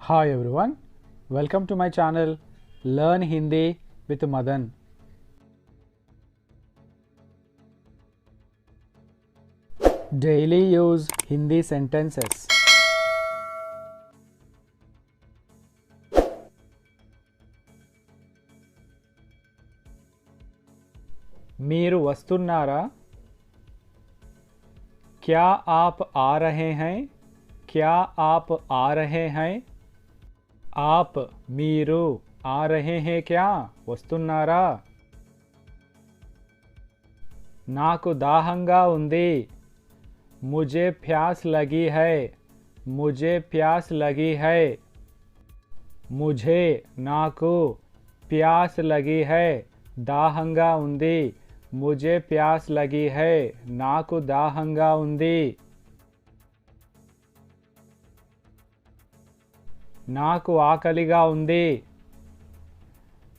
Hi everyone, welcome to my channel Learn Hindi with Madan. Daily use Hindi sentences. మీరు వస్తున్నారా क्या आप आ रहे हैं क्या आप आ रहे हैं आप మీరు आ रहे हैं क्या వస్తున్నారా నాకు దాహంగా ఉంది मुझे प्यास लगी है मुझे प्यास लगी है मुझे నాకు प्यास लगी है దాహంగా ఉంది मुझे प्यास लगी है నాకు దాహంగా ఉంది నాకు ఆకలిగా ఉంది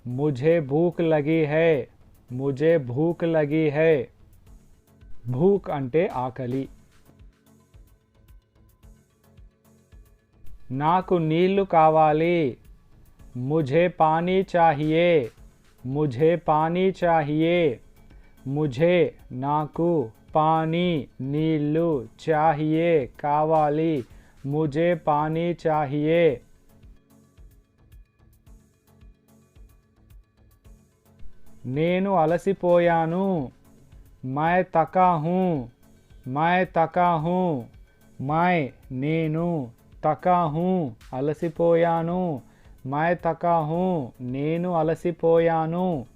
मुझे भूख लगी है मुझे भूख लगी है భూక్ అంటే ఆకలి నాకు నీళ్లు కావాలి मुझे पानी चाहिए मुझे पानी चाहिए मुझे నాకు पानी నీళ్లు चाहिए కావాలి मुझे पानी चाहिए నేను అలసిపోయాను. మై తకాహు మై తకాహు మై నేను తకాహు అలసిపోయాను. మై తకాహు నేను అలసిపోయాను.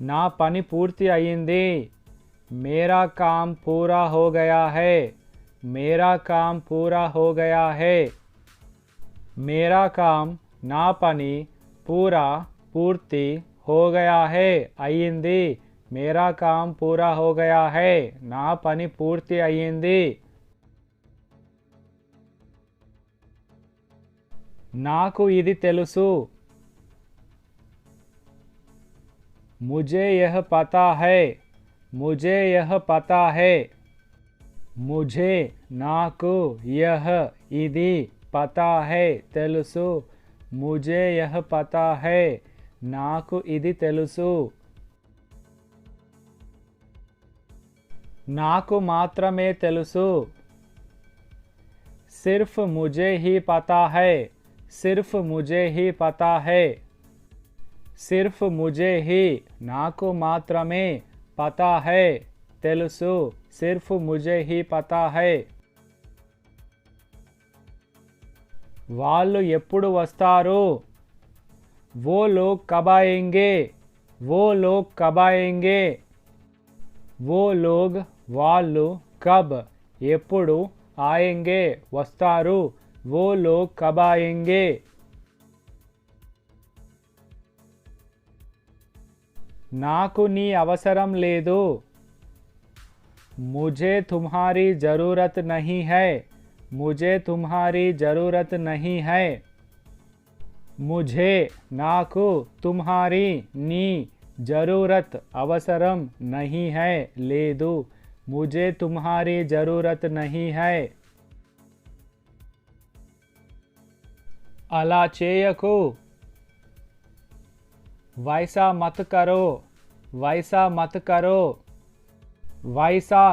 నా పని పూర్తి అయ్యింది. మేరా కామ్ పూరా హో గయా హై. మేరా కామ్ పూరా హో గయా హై. మేరా కామ్ నా పని పూరా పూర్తి हो गया है అయ్యింది मेरा काम पूरा हो गया है నా పని పూర్తి అయ్యింది నాకు ఇది తెలుసు मुझे यह पता है मुझे यह पता है मुझे నాకు यह ఇది పతా है తెలుసు मुझे यह पता है నాకు ఇది తెలుసు నాకు మాత్రమే తెలుసు सिर्फ मुझे ही पता है सिर्फ मुझे ही पता है सिर्फ मुझे ही నాకు మాత్రమే పతా है తెలుసు सिर्फ मुझे ही पता है వాళ్ళు ఎప్పుడు వస్తారు वो लोग कब आएंगे वो लोग कब आएंगे वो लोग వాళ్ళు కబ్ ఎప్పుడు ఆయంగే వస్తారు वो लोग कब आएंगे నాకు నీ అవసరం లేదు मुझे तुम्हारी ज़रूरत नहीं है मुझे तुम्हारी ज़रूरत नहीं है मुझे నాకు तुम्हारी నీ जरूरत అవసరం नहीं है లేదు मुझे तुम्हारी ज़रूरत नहीं है అలా చేయకు वैसा मत करो वैसा मत करो वैसा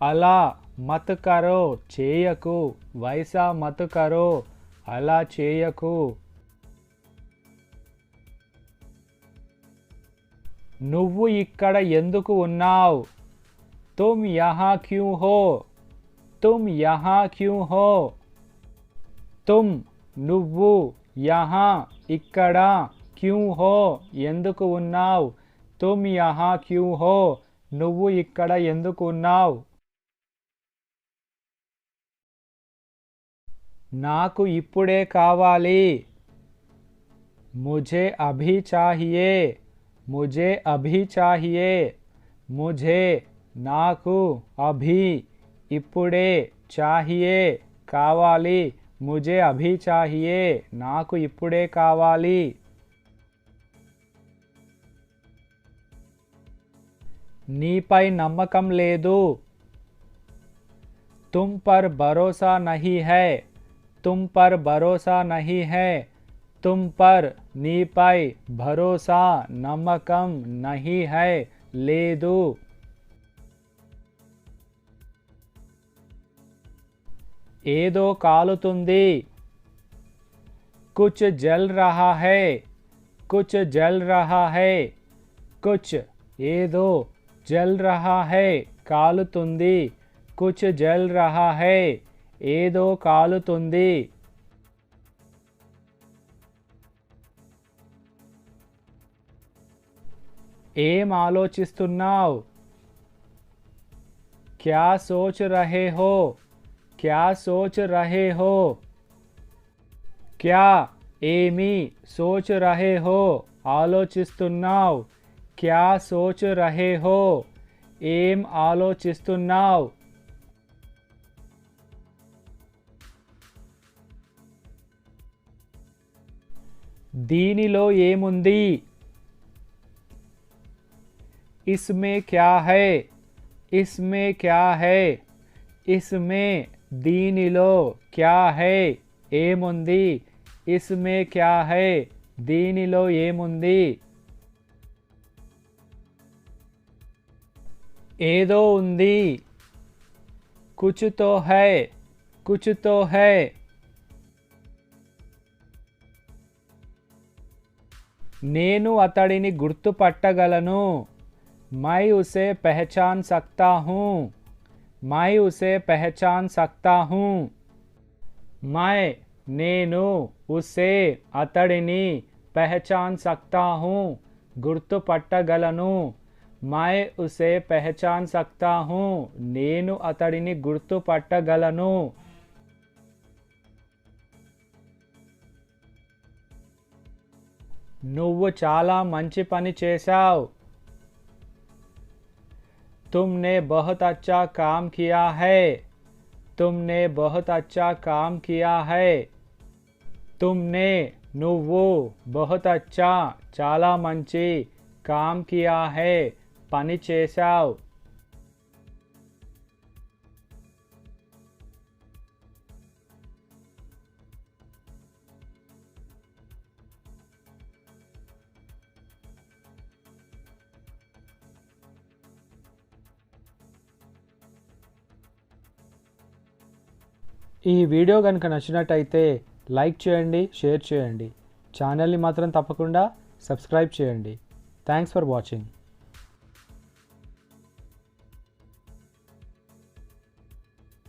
అలా మతుకరో చేయకు. వైసా మతుకరో అలా చేయకు. నువ్వు ఇక్కడ ఎందుకు ఉన్నావు? తుమ్ యహా క్యూ హో? తుమ్ యహా క్యూ హో? తుమ్ నువ్వు యహా ఇక్కడ క్యూ హో ఎందుకు ఉన్నావు? తుమ్ యహా క్యూ హో? నువ్వు ఇక్కడ ఎందుకు ఉన్నావు? నాకు ఇప్పుడే కావాలి मुझे अभी चाहिए मुझे अभी चाहिए मुझे నాకు అభి ఇప్పుడే चाहिए కావాలి मुझे अभी चाहिए నాకు ఇప్పుడే కావాలి నీపై నమ్మకం లేదు तुम पर भरोसा नहीं है तुम पर भरोसा नहीं है तुम पर నీపై భరోసా నమ్మకం नहीं है లేదు ఏదో కాలుతుంది कुछ जल रहा है कुछ जल रहा है कुछ ఏదో जल रहा है కాలుతుంది कुछ जल रहा है ఏదో కాలుతుంది. ఏం ఆలోచిస్తున్నావు? క్యా సోచ రహే హో? క్యా సోచ రహే హో? క్యా ఏమి సోచ రహే హో? ఆలోచిస్తున్నావు? క్యా సోచ రహే హో? ఏం ఆలోచిస్తున్నావు? దీనిలో ఏముంది इसमें क्या है इसमें क्या है इसमें దీనిలో क्या है ఏముంది इसमें क्या है దీనిలో ఏముంది ఏదో ఉంది कुछ तो है कुछ तो है नैन अतड़ी गुर्तपन मैं उसे पहचान सकता हूँ। मैं उसे पहचान सकता हूँ। मैं नैन उसे अतड़िनी पहचान सकता हूँ। गुर्तपन मैं उसे पहचान सकता हूँ। नैन अतड़ी गुर्तपन నువ్వు చాలా మంచి పని చేశావు तुमने बहुत अच्छा काम किया है तुमने बहुत अच्छा काम किया है तुमने నువ్వు बहुत अच्छा చాలా మంచి काम किया है పని చేశావు ఈ వీడియో కనుక నచ్చినట్టయితే లైక్ చేయండి షేర్ చేయండి. ఛానల్ని మాత్రం తప్పకుండా సబ్స్క్రైబ్ చేయండి. Thanks for watching.